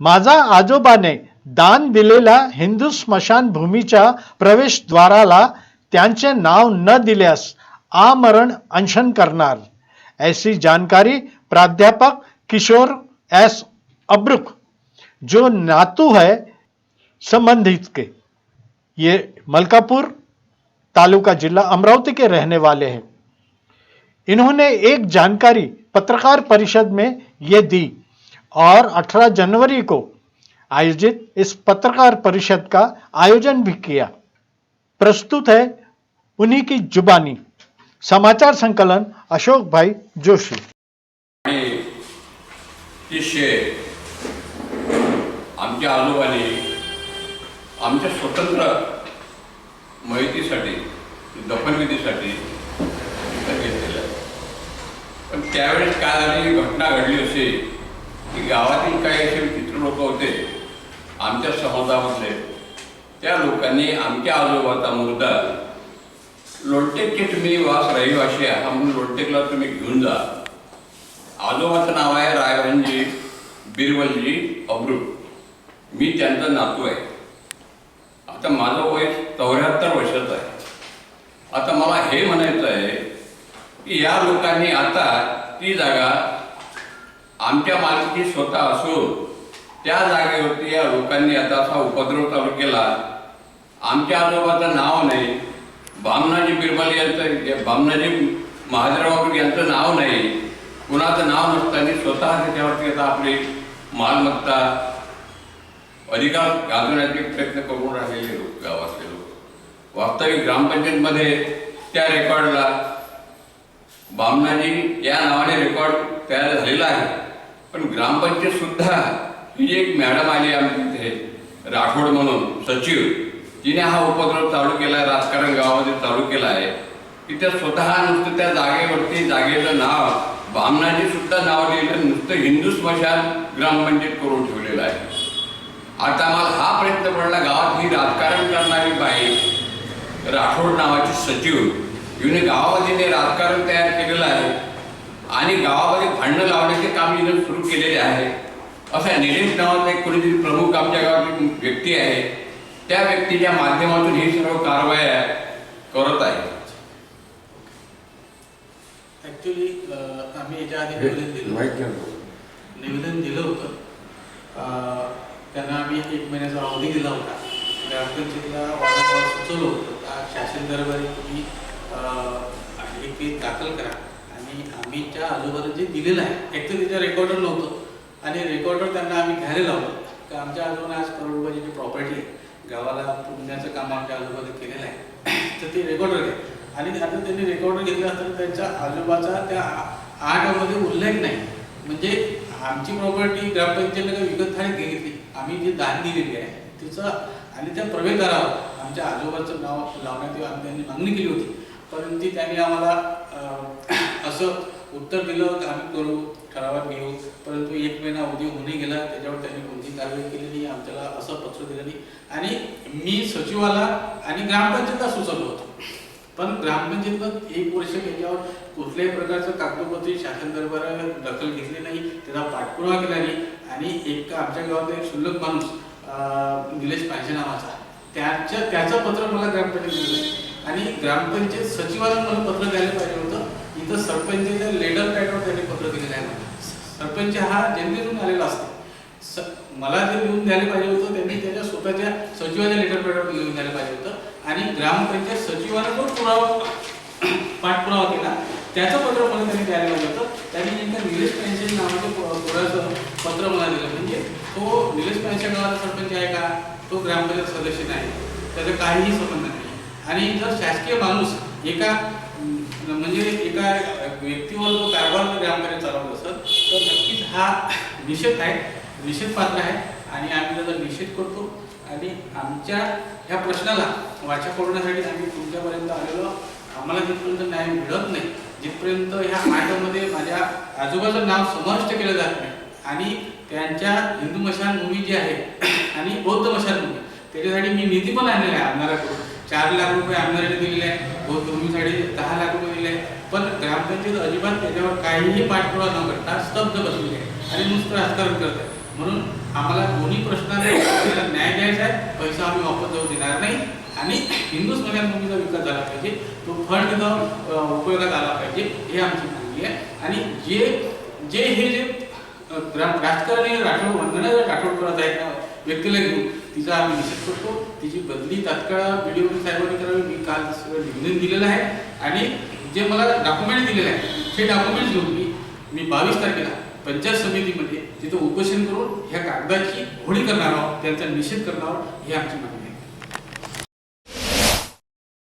माझा आजोबाने दान दिलेल्या हिंदू स्मशान स्मशानभूमीच्या प्रवेशद्वाराला त्यांचे नाव न दिल्यास आमरण अनशन करणार. ऐसी जानकारी प्राध्यापक किशोर एस. अब्रुक, जो नातू है संबंधित के। ये मलकापुर तालुका जिला अमरावती के रहने वाले हैं। इन्होंने एक जानकारी पत्रकार परिषद में ये दी। और 18 जनवरी को आयोजित इस पत्रकार परिषद का आयोजन भी किया। प्रस्तुत है उन्हीं की जुबानी। समाचार संकलन, अशोक भाई जोशी। आमच्या स्वतंत्र माहितीसाठी दफनविधीसाठी तिथं घेतलेलं पण त्यावेळेस काय झाली, घटना घडली अशी की गावातील काही असे विचित्र लोक होते आमच्या समाजामधले त्या लोकांनी आमच्या आजोबाचा मुद्दा लोणटेकचे तुम्ही वास रहिवाशी आहात म्हणून लोणटेकला तुम्ही घेऊन जा. आजोबाचं नाव आहे रायभानजी बिरबलजी अब्रुक मी त्यांचा नातू आहे. आता माझं वय चौऱ्याहत्तर वर्षाचं आहे. आता मला हे म्हणायचं आहे की या लोकांनी आता ती जागा आमच्या मालकी स्वतः असून त्या जागेवरती या लोकांनी आता असा उपद्रव चालू केला. आमच्या आजोबाचं नाव नाही. बामनाजी बिरबल यांचं बामनाजी महादेवराव यांचं नाव नाही. कुणाचं नाव नसताना स्वतः त्याच्यावरती आता आपली मालमत्ता अधिकार गाजवण्याचे प्रयत्न करून राहिलेले लोक गावातले लोक. वास्तविक ग्रामपंचायतमध्ये त्या रेकॉर्डला बामनाजी या नावाने रेकॉर्ड तयार झालेला आहे. पण ग्रामपंचायत सुद्धा ही एक मॅडम आली आम्ही इथे राठोड म्हणून सचिव तिने हा उपक्रम चालू केला आहे राजकारण गावामध्ये चालू केला आहे की त्या स्वतः नुसतं त्या जागेवरती जागेचं नाव बामणाची सुद्धा नाव लिहिलं नुसतं हिंदू स्मशान ग्रामपंचायत करून ठेवलेलं आहे. आता मला हा प्रयत्न पडला गावात ही राजकारण करणारी बाई राठोड नावाची सचिव हिने गावामध्ये राजकारण तयार केलेलं आहे. आणि गावामध्ये भांडणं लावण्याचे काम हिने सुरू केलेले आहे. असा निलेश नावाचा एक कोणीतरी प्रमुख आमच्या गावातील व्यक्ती आहे. त्या व्यक्तीच्या माध्यमातून ही सर्व कारवाया करत आहे. ॲक्च्युली आम्ही याच्या आधी निवेदन दिलं निवेदन दिलं होतं. अं, त्यांना आम्ही एक महिन्याचा अवधी दिला होता. ग्रामपंचायतीला वारंवार सुचवलं होतं. का शासन दरबारी तुम्ही अं, एक केस दाखल करा. आणि आम्ही त्या आजोबाला जे दिलेलं आहे एक तर त्याच्या रेकॉर्डर नव्हतं. आणि रेकॉर्डर त्यांना आम्ही घ्यायला लावलं. का आमच्या आजोबाने आज करोड रुपयाची जी प्रॉपर्टी आहे गावाला पुण्याचं काम आमच्या आजोबाने केलेलं आहे तर ते रेकॉर्डर घ्या. आणि आता त्यांनी रेकॉर्डर घेतलं असताना त्यांच्या आजोबाचा त्या आ- आठमध्ये उल्लेख नाही. म्हणजे आमची प्रॉपर्टी ग्रामपंचायतीने काही विकत खाली घेतली. आम्ही जे दान दिलेली आहे तिचं आणि त्या प्रवेशदारावर आमच्या आजोबाचं नाव लावण्यात आम्ही त्यांनी मागणी केली होती. परंतु त्यांनी आम्हाला असं उत्तर दिलं की आम्ही करू ठरावात घेऊ. परंतु एक महिना उद्योग होणे गेला त्याच्यावर त्यांनी कोणती कारवाई केली नाही आमच्याला असं पत्र दिलं नाही. आणि मी सचिवाला आणि ग्रामपंचायतला सुचवलं होतं. पण ग्रामपंचायतनं एक वर्ष त्याच्यावर कुठल्याही प्रकारचं कागदोपत्री शासन दरबारात दखल घेतली नाही त्याचा पाठपुरावा केला नाही. आणि एक आमच्या गावातला एक शुल्लक माणूस निलेश पाहिजे नावाचा त्याच्या त्याचं पत्र मला ग्रामपंचायत दिलं आणि ग्रामपंचायत सचिवाला मला पत्र द्यायला पाहिजे होतं. इथं सरपंचाच्या लेटर पॅडवर त्यांनी पत्र दिलेलं आहे मला. सरपंच हा जनतेतून आलेला असतो. स- मला जे लिहून द्यायला पाहिजे होतं त्यांनी त्याच्या स्वतःच्या सचिवाच्या लेटर पॅडवर लिहून द्यायला पाहिजे होतं. आणि ग्रामपंचायत सचिवाला जो पुरावा पाठपुरावा केला त्याचं पत्र मला त्यांनी द्यायला पाहिजे होतं. त्यांनी एकदा निलेश पेन्शन नावाचं पुराचं पत्र मला दिलं. म्हणजे तो निलेश पेन्शन नावाचा सरपंच आहे का? तो ग्रामपंचायत सदस्य नाही. त्याचा काहीही संबंध नाही आणि जर शासकीय माणूस एका म्हणजे एका व्यक्तीवर जो कारभार ग्रामपंचायत चालवत असत तर नक्कीच हा निषेध आहे निषेध पात्र आहे. आणि आम्ही त्याचा निषेध करतो. आणि आमच्या ह्या प्रश्नाला वाचा करण्यासाठी आम्ही तुमच्यापर्यंत आलेलो. आम्हाला जिथपर्यंत न्याय मिळत नाही जिथपर्यंत ह्या आठमध्ये माझ्या आजोबाचं नाव समाविष्ट केलं जात नाही आणि त्यांच्या हिंदू मशानभूमी जी आहे आणि बौद्ध मशानभूमी त्याच्यासाठी मी निधी पण आणलेला आहे आमदाराकडून. चार लाख रुपये आमदाराने दिलेले आहे बौद्ध हो, भूमीसाठी दहा लाख रुपये दिले आहे पण ग्रामपंचायत अजिबात त्याच्यावर काहीही पाठपुरावा न करता स्तब्ध बसलेली आहे आणि नुसतं राजकारण करत आहे म्हणून आम्हाला दोन्ही प्रश्नांना न्याय द्यायचा आहे. पैसा आम्ही वापस जाऊ देणार नाही. आणि हिंदू स्मशानभूमीचा विकास झाला पाहिजे तो फंड तिथं उपयोगात आला पाहिजे हे आमची मागणी आहे. आणि जे जे हे जे राजकारणी राठोड वंदना राठोड करत आहेत व्यक्तीला घेऊन तिचा आम्ही निषेध करतो. तिची बदली तात्काळ व्हिडिओ साहेबांनी करावी. मी काल सगळं निवेदन दिलेलं आहे. आणि जे मला डॉक्युमेंट दिलेले आहे ते डॉक्युमेंट घेऊन मी मी बावीस तारखेला पंचायत समितीमध्ये तिथं उपोषण करून ह्या कागदाची होळी करणार आहोत त्यांचा निषेध करणार आहोत हे आमची मागणी